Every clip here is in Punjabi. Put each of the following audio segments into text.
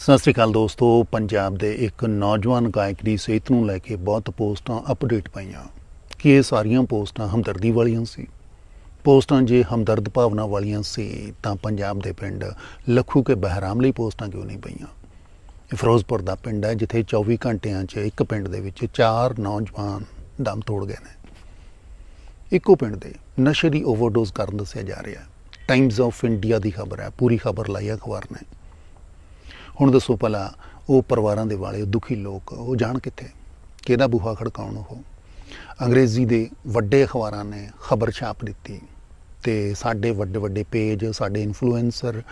ਸਤਿ ਸ੍ਰੀ ਅਕਾਲ ਦੋਸਤੋ, ਪੰਜਾਬ ਦੇ ਇੱਕ ਨੌਜਵਾਨ ਗਾਇਕ ਦੀ ਸਿਹਤ ਨੂੰ ਲੈ ਕੇ ਬਹੁਤ ਪੋਸਟਾਂ ਅਪਡੇਟ ਪਾਈਆਂ। ਕਿ ਇਹ ਸਾਰੀਆਂ ਪੋਸਟਾਂ ਹਮਦਰਦੀ ਵਾਲੀਆਂ ਸੀ? ਪੋਸਟਾਂ ਜੇ ਹਮਦਰਦ ਭਾਵਨਾ ਵਾਲੀਆਂ ਸੀ, ਤਾਂ ਪੰਜਾਬ ਦੇ ਪਿੰਡ ਲੱਖੂ ਕੇ ਬਹਿਰਾਮ ਲਈ ਪੋਸਟਾਂ ਕਿਉਂ ਨਹੀਂ ਪਈਆਂ? ਇਹ ਫਿਰੋਜ਼ਪੁਰ ਦਾ ਪਿੰਡ ਹੈ, ਜਿੱਥੇ 24 ਘੰਟਿਆਂ 'ਚ ਇੱਕ ਪਿੰਡ ਦੇ ਵਿੱਚ ਚਾਰ ਨੌਜਵਾਨ ਦਮ ਤੋੜ ਗਏ ਨੇ। ਇੱਕੋ ਪਿੰਡ ਦੇ ਨਸ਼ੇ ਦੀ ਓਵਰਡੋਜ਼ ਕਰਨ ਦੱਸਿਆ ਜਾ ਰਿਹਾ ਹੈ। ਟਾਈਮਜ਼ ਆਫ ਇੰਡੀਆ ਦੀ ਖਬਰ ਹੈ, ਪੂਰੀ ਖਬਰ ਲਾਈ ਅਖਬਾਰ ਨੇ। ਹੁਣ ਦੱਸੋ ਭਲਾ, ਉਹ ਪਰਿਵਾਰਾਂ ਦੇ ਵਾਲੇ ਦੁਖੀ ਲੋਕ, ਉਹ ਜਾਣ ਕਿੱਥੇ? ਕਿਹਦਾ ਬੂਹਾ ਖੜਕਾਉਣ ਉਹ? ਅੰਗਰੇਜ਼ੀ ਦੇ ਵੱਡੇ ਅਖਬਾਰਾਂ ਨੇ ਖਬਰ ਛਾਪ ਦਿੱਤੀ ਤੇ ਸਾਡੇ ਵੱਡੇ ਵੱਡੇ ਪੇਜ, ਸਾਡੇ ਇਨਫਲੂਐਂਸਰ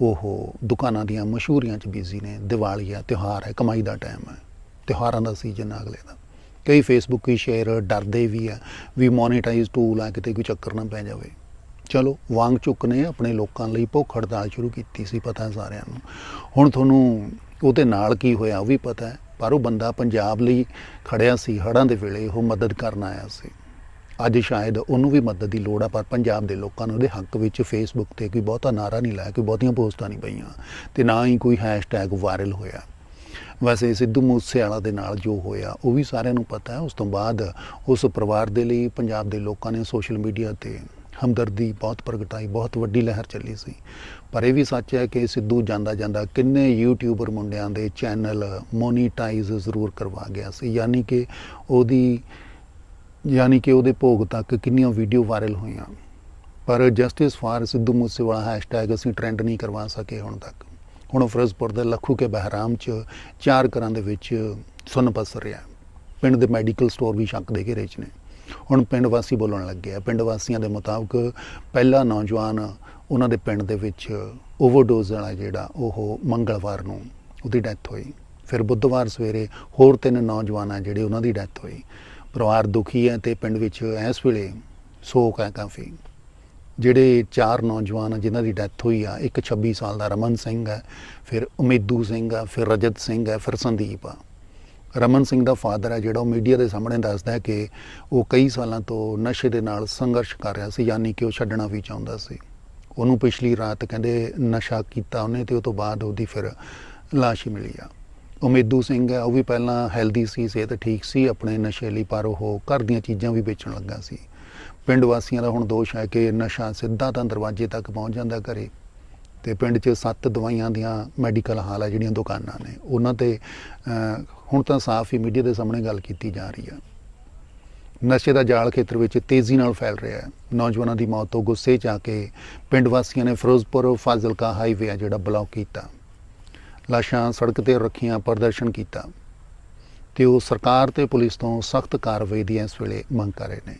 ਉਹ ਦੁਕਾਨਾਂ ਦੀਆਂ ਮਸ਼ਹੂਰੀਆਂ 'ਚ ਬਿਜ਼ੀ ਨੇ। ਦੀਵਾਲੀ ਆ, ਤਿਉਹਾਰ ਹੈ, ਕਮਾਈ ਦਾ ਟਾਈਮ ਹੈ। ਤਿਉਹਾਰਾਂ ਦਾ ਸੀਜ਼ਨ ਆ ਅਗਲੇ ਦਾ। ਕਈ ਫੇਸਬੁੱਕ ਹੀ ਸ਼ੇਅਰ ਡਰਦੇ ਵੀ ਆ ਵੀ ਮੋਨੇਟਾਈਜ਼ ਟੂਲ ਆ, ਕਿਤੇ ਕੋਈ ਚੱਕਰ ਨਾ ਪੈ ਜਾਵੇ। ਚਲੋ, ਵਾਂਗ ਚੁੱਕ ਨੇ ਆਪਣੇ ਲੋਕਾਂ ਲਈ ਭੁੱਖ ਹੜਤਾਲ ਸ਼ੁਰੂ ਕੀਤੀ ਸੀ ਪਤਾ ਸਾਰਿਆਂ ਨੂੰ। ਹੁਣ ਤੁਹਾਨੂੰ ਉਹਦੇ ਨਾਲ ਕੀ ਹੋਇਆ ਉਹ ਵੀ ਪਤਾ ਹੈ, ਪਰ ਉਹ ਬੰਦਾ ਪੰਜਾਬ ਲਈ ਖੜਿਆ ਸੀ, ਹੜ੍ਹਾਂ ਦੇ ਵੇਲੇ ਉਹ ਮਦਦ ਕਰਨ ਆਇਆ ਸੀ। ਅੱਜ ਸ਼ਾਇਦ ਉਹਨੂੰ ਵੀ ਮਦਦ ਦੀ ਲੋੜ ਆ, ਪਰ ਪੰਜਾਬ ਦੇ ਲੋਕਾਂ ਨੂੰ ਉਹਦੇ ਹੱਕ ਵਿੱਚ ਫੇਸਬੁੱਕ ਤੇ ਕੋਈ ਬਹੁਤਾ ਨਾਰਾ ਨਹੀਂ ਲਾਇਆ, ਕੋਈ ਬਹੁਤੀਆਂ ਪੋਸਟਾਂ ਨਹੀਂ ਪਈਆਂ, ਤੇ ਨਾ ਹੀ ਕੋਈ ਹੈਸ਼ਟੈਗ ਵਾਇਰਲ ਹੋਇਆ। ਵੈਸੇ ਸਿੱਧੂ ਮੂਸੇਵਾਲਾ ਦੇ ਨਾਲ ਜੋ ਹੋਇਆ, ਉਹ ਵੀ ਸਾਰਿਆਂ ਨੂੰ ਪਤਾ ਹੈ, ਉਸ ਤੋਂ ਬਾਅਦ ਉਸ ਪਰਿਵਾਰ ਦੇ ਲਈ, ਪੰਜਾਬ ਦੇ ਲੋਕਾਂ ਨੇ ਸੋਸ਼ਲ ਮੀਡੀਆ ਤੇ ਹਮਦਰਦੀ ਬਹੁਤ ਪ੍ਰਗਟਾਈ ਬਹੁਤ ਵੱਡੀ ਲਹਿਰ ਚੱਲੀ ਸੀ। ਪਰ ਇਹ ਵੀ ਸੱਚ ਹੈ ਕਿ ਸਿੱਧੂ ਜਾਂਦਾ ਜਾਂਦਾ ਕਿੰਨੇ ਯੂਟਿਊਬਰ ਮੁੰਡਿਆਂ ਦੇ ਚੈਨਲ ਮੋਨੀਟਾਈਜ਼ ਜ਼ਰੂਰ ਕਰਵਾ ਗਿਆ ਸੀ। ਯਾਨੀ ਕਿ ਉਹਦੀ, ਯਾਨੀ ਕਿ ਉਹਦੇ ਭੋਗ ਤੱਕ ਕਿੰਨੀਆਂ ਵੀਡੀਓ ਵਾਇਰਲ ਹੋਈਆਂ। ਪਰ justice for Sidhu Moosewala hashtag ਅਸੀਂ ਟ੍ਰੈਂਡ ਨਹੀਂ ਕਰਵਾ ਸਕੇ ਹੁਣ ਤੱਕ। ਹੁਣ ਫਿਰੋਜ਼ਪੁਰ ਦੇ ਲੱਖੂ ਕੇ ਬਹਿਰਾਮ ਚ ਚਾਰ ਘਰਾਂ ਦੇ ਵਿੱਚ ਸੁੰਨ ਪਸਰ ਰਿਹਾ। ਪਿੰਡ ਦੇ ਮੈਡੀਕਲ ਸਟੋਰ ਵੀ ਸ਼ੱਕ ਦੇ ਘੇਰੇ 'ਚ ਨੇ। ਹੁਣ ਪਿੰਡ ਵਾਸੀ ਬੋਲਣ ਲੱਗੇ ਆ। ਪਿੰਡ ਵਾਸੀਆਂ ਦੇ ਮੁਤਾਬਕ ਪਹਿਲਾ ਨੌਜਵਾਨ ਉਹਨਾਂ ਦੇ ਪਿੰਡ ਦੇ ਵਿੱਚ ਓਵਰਡੋਜ਼ ਵਾਲਾ ਜਿਹੜਾ, ਉਹ ਮੰਗਲਵਾਰ ਨੂੰ ਉਹਦੀ ਡੈਥ ਹੋਈ। ਫਿਰ ਬੁੱਧਵਾਰ ਸਵੇਰੇ ਹੋਰ ਤਿੰਨ ਨੌਜਵਾਨ ਆ ਜਿਹੜੇ ਉਹਨਾਂ ਦੀ ਡੈਥ ਹੋਈ। ਪਰਿਵਾਰ ਦੁਖੀ ਹੈ ਤੇ ਪਿੰਡ ਵਿੱਚ ਇਸ ਵੇਲੇ ਸੋਗ ਹੈ ਕਾਫੀ। ਜਿਹੜੇ ਚਾਰ ਨੌਜਵਾਨ ਜਿਨ੍ਹਾਂ ਦੀ ਡੈਥ ਹੋਈ ਆ, ਇੱਕ 26 ਸਾਲ ਦਾ ਰਮਨ ਸਿੰਘ ਹੈ, ਫਿਰ ਉਮੀਦੂ ਸਿੰਘ ਆ ਫਿਰ ਰਜਤ ਸਿੰਘ ਹੈ, ਫਿਰ ਸੰਦੀਪ ਆ। ਰਮਨ ਸਿੰਘ ਦਾ ਫਾਦਰ ਹੈ, ਜਿਹੜਾ ਉਹ ਮੀਡੀਆ ਦੇ ਸਾਹਮਣੇ ਦੱਸਦਾ ਹੈ ਕਿ ਉਹ ਕਈ ਸਾਲਾਂ ਤੋਂ ਨਸ਼ੇ ਦੇ ਨਾਲ ਸੰਘਰਸ਼ ਕਰ ਰਿਹਾ ਸੀ, ਯਾਨੀ ਕਿ ਉਹ ਛੱਡਣਾ ਵੀ ਚਾਹੁੰਦਾ ਸੀ। ਉਹਨੂੰ ਪਿਛਲੀ ਰਾਤ ਕਹਿੰਦੇ ਨਸ਼ਾ ਕੀਤਾ ਉਹਨੇ ਤੇ ਉਹ ਤੋਂ ਬਾਅਦ ਉਹਦੀ ਫਿਰ ਲਾਸ਼ ਹੀ ਮਿਲੀ ਆ। ਉਮੇਦੂ ਸਿੰਘ ਹੈ, ਉਹ ਵੀ ਪਹਿਲਾਂ ਹੈਲਦੀ ਸੀ, ਸਿਹਤ ਠੀਕ ਸੀ, ਆਪਣੇ ਨਸ਼ੇ ਲਈ ਪਰ ਉਹ ਘਰ ਦੀਆਂ ਚੀਜ਼ਾਂ ਵੀ ਵੇਚਣ ਲੱਗਾ ਸੀ। ਪਿੰਡ ਵਾਸੀਆਂ ਦਾ ਹੁਣ ਦੋਸ਼ ਹੈ ਕਿ ਨਸ਼ਾ ਸਿੱਧਾ ਤਾਂ ਦਰਵਾਜ਼ੇ ਤੱਕ ਪਹੁੰਚ ਜਾਂਦਾ ਘਰੇ। ਤੇ ਪਿੰਡ 'ਚ ਸੱਤ ਦਵਾਈਆਂ ਦੀਆਂ ਮੈਡੀਕਲ ਹਾਲ ਆ ਜਿਹੜੀਆਂ ਦੁਕਾਨਾਂ ਨੇ। ਉਹਨਾਂ ਤੇ ਹੁਣ ਤਾਂ ਸਾਫ਼ ਹੀ ਮੀਡੀਆ ਦੇ ਸਾਹਮਣੇ ਗੱਲ ਕੀਤੀ ਜਾ ਰਹੀ ਆ। ਨਸ਼ੇ ਦਾ ਜਾਲ ਖੇਤਰ ਵਿੱਚ ਤੇਜ਼ੀ ਨਾਲ ਫੈਲ ਰਿਹਾ ਹੈ। ਨੌਜਵਾਨਾਂ ਦੀ ਮੌਤ ਤੋਂ ਗੁੱਸੇ 'ਚ ਆ ਕੇ ਪਿੰਡ ਵਾਸੀਆਂ ਨੇ ਫਿਰੋਜ਼ਪੁਰ ਫਾਜ਼ਿਲਕਾ ਹਾਈਵੇ ਆ ਜਿਹੜਾ ਬਲੌਕ ਕੀਤਾ। ਲਾਸ਼ਾਂ ਸੜਕ ਤੇ ਰੱਖੀਆਂ ਪ੍ਰਦਰਸ਼ਨ ਕੀਤਾ। ਤੇ ਉਹ ਸਰਕਾਰ ਤੇ ਪੁਲਿਸ ਤੋਂ ਸਖਤ ਕਾਰਵਾਈ ਦੀ ਇਸ ਵੇਲੇ ਮੰਗ ਕਰ ਰਹੇ ਨੇ।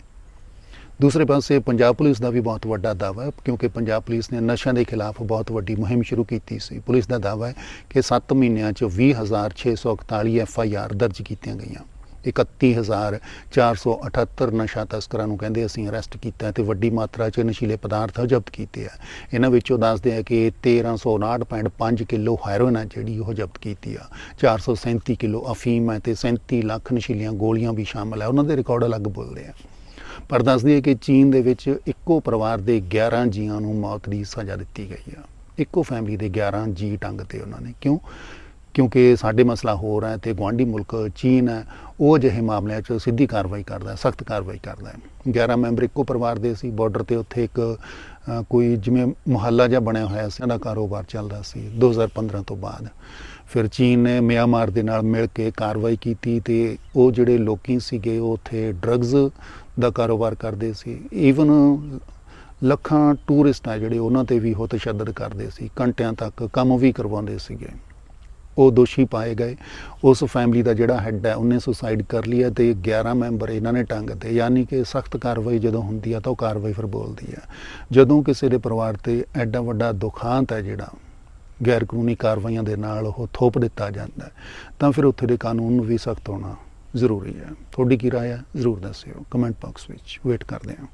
ਦੂਸਰੇ ਪਾਸੇ ਪੰਜਾਬ ਪੁਲਿਸ ਦਾ ਵੀ ਬਹੁਤ ਵੱਡਾ ਦਾਅਵਾ ਹੈ, ਕਿਉਂਕਿ ਪੰਜਾਬ ਪੁਲਿਸ ਨੇ ਨਸ਼ਿਆਂ ਦੇ ਖਿਲਾਫ ਬਹੁਤ ਵੱਡੀ ਮੁਹਿੰਮ ਸ਼ੁਰੂ ਕੀਤੀ ਸੀ। ਪੁਲਿਸ ਦਾ ਦਾਅਵਾ ਹੈ ਕਿ 7 ਮਹੀਨਿਆਂ 'ਚ 20641 ਐਫ ਆਈ ਆਰ ਦਰਜ ਕੀਤੀਆਂ ਗਈਆਂ। 31478 ਨਸ਼ਾ ਤਸਕਰਾਂ ਨੂੰ ਕਹਿੰਦੇ ਅਸੀਂ ਅਰੈਸਟ ਕੀਤਾ ਹੈ ਤੇ ਵੱਡੀ ਮਾਤਰਾ 'ਚ ਨਸ਼ੀਲੇ ਪਦਾਰਥ ਜ਼ਬਤ ਕੀਤੇ ਆ। ਇਹਨਾਂ ਵਿੱਚੋਂ ਦੱਸਦੇ ਆ ਕਿ 1359.5 ਕਿਲੋ ਹੈਰੋਇਨ ਹੈ ਜਿਹੜੀ ਉਹ ਜ਼ਬਤ ਕੀਤੀ ਆ। 437 ਕਿਲੋ ਅਫੀਮ ਹੈ ਤੇ 37 ਲੱਖ ਨਸ਼ੀਲੀਆਂ ਗੋਲੀਆਂ ਵੀ ਸ਼ਾਮਲ ਹੈ। ਉਹਨਾਂ ਦੇ ਰਿਕਾਰਡ ਅਲੱਗ ਬੋਲਦੇ ਆ। ਪਰ ਦੱਸਦੀ ਹੈ ਕਿ ਚੀਨ ਦੇ ਵਿੱਚ ਇੱਕੋ ਪਰਿਵਾਰ ਦੇ 11 ਜੀਆਂ ਨੂੰ ਮੌਤ ਦੀ ਸਜ਼ਾ ਦਿੱਤੀ ਗਈ ਆ। ਇੱਕੋ ਫੈਮਿਲੀ ਦੇ 11 ਜੀ ਟੰਗ ਤੇ ਉਹਨਾਂ ਨੇ। ਕਿਉਂ? ਕਿਉਂਕਿ ਸਾਡੇ ਮਸਲਾ ਹੋਰ ਹੈ ਤੇ ਗਵਾਂਢੀ ਮੁਲਕ ਚੀਨ ਹੈ, ਉਹ ਜਿਹੇ ਮਾਮਲਿਆਂ 'ਚ ਸਿੱਧੀ ਕਾਰਵਾਈ ਕਰਦਾ ਹੈ ਸਖਤ ਕਾਰਵਾਈ ਕਰਦਾ ਹੈ। 11 ਮੈਂਬਰ ਇੱਕੋ ਪਰਿਵਾਰ ਦੇ ਸੀ ਬਾਰਡਰ ਤੇ ਉੱਥੇ ਇੱਕ ਕੋਈ ਜਿਵੇਂ ਮੁਹੱਲਾ ਜਿਹਾ ਬਣਿਆ ਹੋਇਆ ਸੀ, ਉਹਦਾ ਕਾਰੋਬਾਰ ਚੱਲਦਾ ਸੀ 2015 ਤੋਂ ਬਾਅਦ। ਫਿਰ ਚੀਨ ਨੇ ਮਿਆਂਮਾਰ ਦੇ ਨਾਲ ਮਿਲ ਕੇ ਕਾਰਵਾਈ ਕੀਤੀ ਤੇ ਉਹ ਜਿਹੜੇ ਲੋਕੀ ਸੀਗੇ, ਉਹ ਉੱਥੇ ਡਰੱਗਸ ਦਾ ਕਾਰੋਬਾਰ ਕਰਦੇ ਸੀ। ਈਵਨ ਲੱਖਾਂ ਟੂਰਿਸਟ ਆ ਜਿਹੜੇ ਉਹਨਾਂ ਤੇ ਵੀ ਉਹ ਤਸ਼ੱਦਦ ਕਰਦੇ ਸੀ, ਘੰਟਿਆਂ ਤੱਕ ਕੰਮ ਵੀ ਕਰਵਾਉਂਦੇ ਸੀਗੇ। ਉਹ ਦੋਸ਼ੀ ਪਾਏ ਗਏ। ਉਸ ਫੈਮਿਲੀ ਦਾ ਜਿਹੜਾ ਹੈੱਡ ਹੈ, ਉਹਨੇ ਸੁਸਾਈਡ ਕਰ ਲਿਆ ਤੇ 11 ਮੈਂਬਰ ਇਹਨਾਂ ਨੇ ਟੰਗ ਦਿੱਤੇ ਯਾਨੀ ਕਿ ਸਖਤ ਕਾਰਵਾਈ ਜਦੋਂ ਹੁੰਦੀ ਆ ਤਾਂ ਉਹ ਕਾਰਵਾਈ ਫਿਰ ਬੋਲਦੀ ਆ ਜਦੋਂ ਕਿਸੇ ਦੇ ਪਰਿਵਾਰ ਤੇ ਐਡਾ ਵੱਡਾ ਦੁਖਾਂਤ ਹੈ ਜਿਹੜਾ ਗੈਰ ਕਾਨੂੰਨੀ ਕਾਰਵਾਈਆਂ ਦੇ ਨਾਲ ਉਹ ਥੋਪ ਦਿੱਤਾ ਜਾਂਦਾ ਤਾਂ ਫਿਰ ਉੱਥੇ ਦੇ ਕਾਨੂੰਨ ਨੂੰ ਵੀ ਸਖਤ ਹੋਣਾ ਜ਼ਰੂਰੀ ਹੈ। ਤੁਹਾਡੀ ਕੀ ਰਾਏ ਹੈ? ਜ਼ਰੂਰ ਦੱਸਿਓ। ਕਮੈਂਟ ਬਾਕਸ ਵਿੱਚ ਵੇਟ ਕਰਦੇ ਹਾਂ।